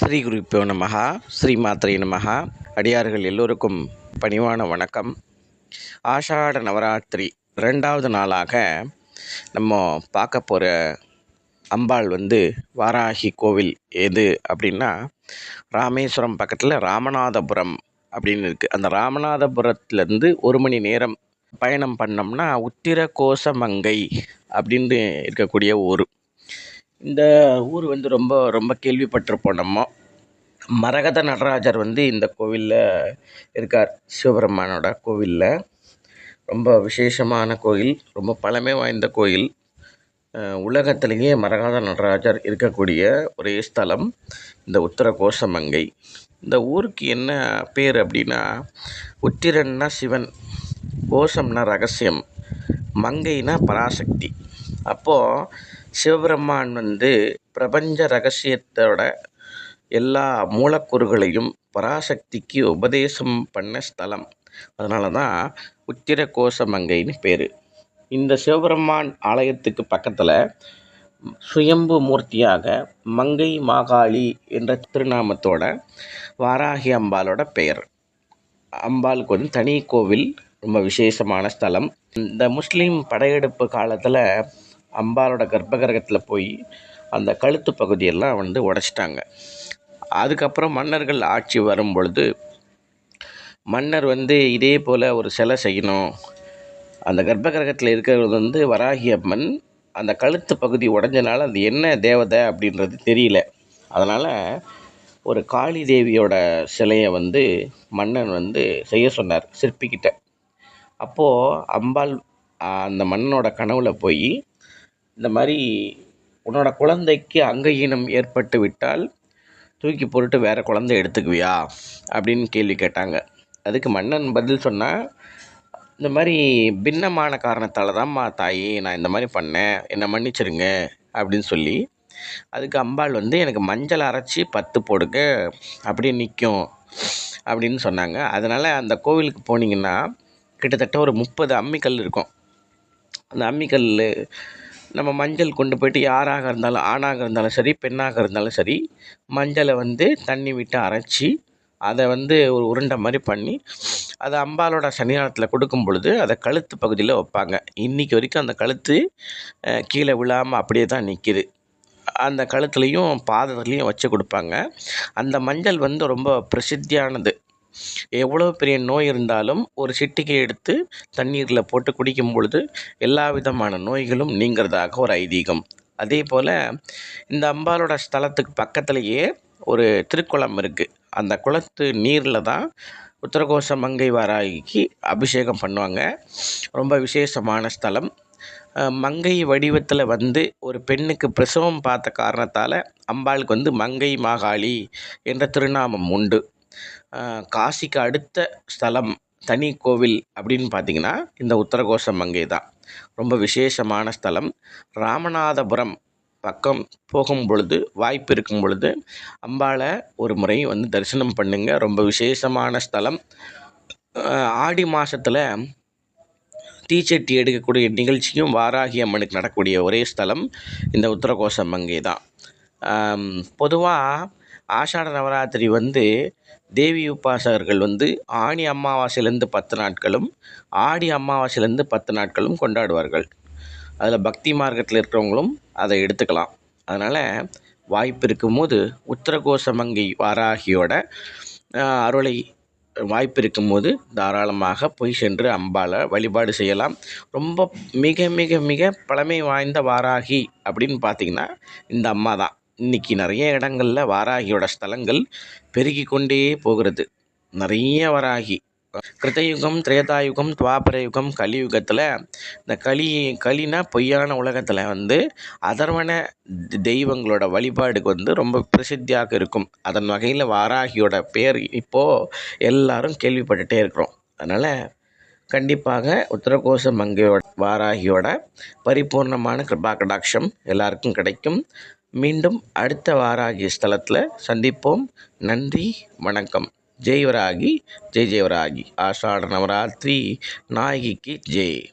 ஸ்ரீ குருப்போ நமகா ஸ்ரீ மாத்திரை நமகா அடியார்கள் எல்லோருக்கும் பணிவான வணக்கம். ஆஷாட நவராத்திரி ரெண்டாவது நாளாக நம்ம பார்க்க போகிற அம்பாள் வந்து வாராகி கோவில் எது அப்படின்னா ராமேஸ்வரம் பக்கத்தில் ராமநாதபுரம் அப்படின்னு இருக்குது அந்த ராமநாதபுரத்துலேருந்து ஒரு மணி நேரம் பயணம் பண்ணோம்னா உத்திர கோசமங்கை அப்படின்னு இருக்கக்கூடிய ஊர். இந்த ஊர் வந்து ரொம்ப ரொம்ப கேள்விப்பட்டிருப்போம் நம்ம. மரகத நடராஜர் வந்து இந்த கோவிலில் இருக்கார். சிவபெருமானோட கோவிலில். ரொம்ப விசேஷமான கோயில். ரொம்ப பழமை வாய்ந்த கோயில். உலகத்திலேயே மரகத நடராஜர் இருக்கக்கூடிய ஒரே ஸ்தலம் இந்த உத்தர கோஷமங்கை இந்த ஊருக்கு என்ன பேர் அப்படின்னா உத்திரன்னா சிவன் கோஷம்னா ரகசியம் மங்கைனா பராசக்தி. அப்போது சிவபெருமான் வந்து பிரபஞ்ச ரகசியத்தோட எல்லா மூலக்கூறுகளையும் பராசக்திக்கு உபதேசம் பண்ண ஸ்தலம். அதனால தான் உத்திர கோசமங்கைன்னு பேர். இந்த சிவபெருமான் ஆலயத்துக்கு பக்கத்தில் சுயம்பு மூர்த்தியாக மங்கை மாகாளி என்ற திருநாமத்தோட வாராகி அம்பாலோட பெயர். அம்பாளுக்கு வந்து தனி கோவில் ரொம்ப விசேஷமான ஸ்தலம். இந்த முஸ்லீம் படையெடுப்பு காலத்தில் அம்பாலோட கர்ப்பகிரகத்தில் போய் அந்த கழுத்து பகுதியெல்லாம் வந்து உடைச்சிட்டாங்க. அதுக்கப்புறம் மன்னர்கள் ஆட்சி வரும் பொழுது மன்னர் வந்து இதே போல் ஒரு சிலை செய்யணும். அந்த கர்ப்ப கிரகத்தில் இருக்கிறது வந்து வராகி அம்மன். அந்த கழுத்து பகுதி உடஞ்சனால அது என்ன தேவதை அப்படின்றது தெரியல. அதனால் ஒரு காளி தேவியோட சிலையை வந்து மன்னன் வந்து செய்ய சொன்னார் சிற்பிக்கிட்ட. அப்போது அம்பாள் அந்த மன்னனோட கனவுல போய் இந்த மாதிரி உன்னோட குழந்தைக்கு அங்கஈனம் ஏற்பட்டு விட்டால் தூக்கி போட்டுட்டு வேறு குழந்தை எடுத்துக்குவியா? அப்படின்னு கேள்வி கேட்டாங்க. அதுக்கு மன்னன் பதில் சொன்னால் இந்த மாதிரி பின்னமான காரணத்தால் தான்மா தாயி நான் இந்த மாதிரி பண்ணேன் என்னை மன்னிச்சிருங்க அப்படின்னு சொல்லி அதுக்கு அம்பாள் வந்து எனக்கு மஞ்சள் அரைச்சி பத்து போடுங்க அப்படியே நிற்கும் அப்படின்னு சொன்னாங்க. அதனால் அந்த கோவிலுக்கு போனீங்கன்னா கிட்டத்தட்ட ஒரு முப்பது அம்மிக்கல் இருக்கும். அந்த அம்மிக்கல் நம்ம மஞ்சள் கொண்டு போயிட்டு யாராக இருந்தாலும் ஆணாக இருந்தாலும் சரி பெண்ணாக இருந்தாலும் சரி மஞ்சளை வந்து தண்ணி விட்டு அரைச்சி அதை வந்து ஒரு உருண்டை மாதிரி பண்ணி அதை அம்பாலோட சன்னிதானத்தில் கொடுக்கும் பொழுது அதை கழுத்து பகுதியில் வைப்பாங்க. இன்றைக்கி வரைக்கும் அந்த கழுத்து கீழே விழாமல் அப்படியே தான் நிற்கிது அந்த கழுத்துலேயும் பாதத்துலேயும் வச்சு கொடுப்பாங்க. அந்த மஞ்சள் வந்து ரொம்ப பிரசித்தியானது. எவ்வளோ பெரிய நோய் இருந்தாலும் ஒரு சிட்டிகை எடுத்து தண்ணீரில் போட்டு குடிக்கும் பொழுது எல்லா விதமான நோய்களும் நீங்கிறதாக ஒரு ஐதீகம். அதே போல் இந்த அம்பாலோட ஸ்தலத்துக்கு பக்கத்துலேயே ஒரு திருக்குளம் இருக்குது அந்த குளத்து நீரில் தான் உத்தரகோஷ மங்கை வாராகிக்கு அபிஷேகம் பண்ணுவாங்க. ரொம்ப விசேஷமான ஸ்தலம். மங்கை வடிவத்தில் வந்து ஒரு பெண்ணுக்கு பிரசவம் பார்த்த காரணத்தால் அம்பாளுக்கு வந்து மங்கை மாகாளி என்ற திருநாமம் உண்டு. காசிக்கு அடுத்த ஸ்தலம் தனி கோவில் அப்படின்னு பார்த்தீங்கன்னா இந்த உத்தரகோஷம் மங்கை தான். ரொம்ப விசேஷமான ஸ்தலம். ராமநாதபுரம் பக்கம் போகும் பொழுது வாய்ப்பு இருக்கும் பொழுது அம்பாளை ஒரு முறை வந்து தரிசனம் பண்ணுங்க. ரொம்ப விசேஷமான ஸ்தலம். ஆடி மாதத்தில் தீச்சட்டி எடுக்கக்கூடிய நிகழ்ச்சியும் வாராகி அம்மனுக்கு நடக்கக்கூடிய ஒரே ஸ்தலம் இந்த உத்தரகோச மங்கை தான். பொதுவாக ஆஷாட நவராத்திரி வந்து தேவி உபாசகர்கள் வந்து ஆணி அமாவாசையிலேருந்து பத்து நாட்களும் ஆடி அமாவாசையிலேருந்து பத்து நாட்களும் கொண்டாடுவார்கள். அதில் பக்தி மார்க்கத்தில் இருக்கிறவங்களும் அதை எடுத்துக்கலாம். அதனால் வாய்ப்பு இருக்கும்போது உத்தரகோசமங்கை வாராகியோட அருளை வாய்ப்பு இருக்கும்போது தாராளமாக போய் சென்று அம்பாளை வழிபாடு செய்யலாம். ரொம்ப மிக மிக மிக பழமை வாய்ந்த வாராகி அப்படின்னு பார்த்திங்கன்னா இந்த அம்மா தான். இன்றைக்கி நிறைய இடங்களில் வாராகியோட ஸ்தலங்கள் பெருகி கொண்டே போகிறது. நிறைய வராகி. கிருத்தயுகம் திரேதாயுகம் துவாபர யுகம் கலியுகத்தில் இந்த களி களினா பொய்யான உலகத்தில் வந்து அதர்வன தெய்வங்களோட வழிபாடுக்கு வந்து ரொம்ப பிரசித்தியாக இருக்கும். அதன் வகையில் வாராகியோட பேர் இப்போது எல்லாரும் கேள்விப்பட்டுட்டே இருக்கிறோம். அதனால் கண்டிப்பாக உத்தரகோச மங்கையோட வாராகியோட பரிபூர்ணமான கிருபா கடாட்சம் எல்லாருக்கும் கிடைக்கும். மீண்டும் அடுத்த வாராகி ஸ்தலத்தில் சந்திப்போம். நன்றி வணக்கம். ஜெய்வராகி ஜெய் ஜெயவராகி. ஆஷாட நவராத்திரி. நாயகிக்கு ஜெய்.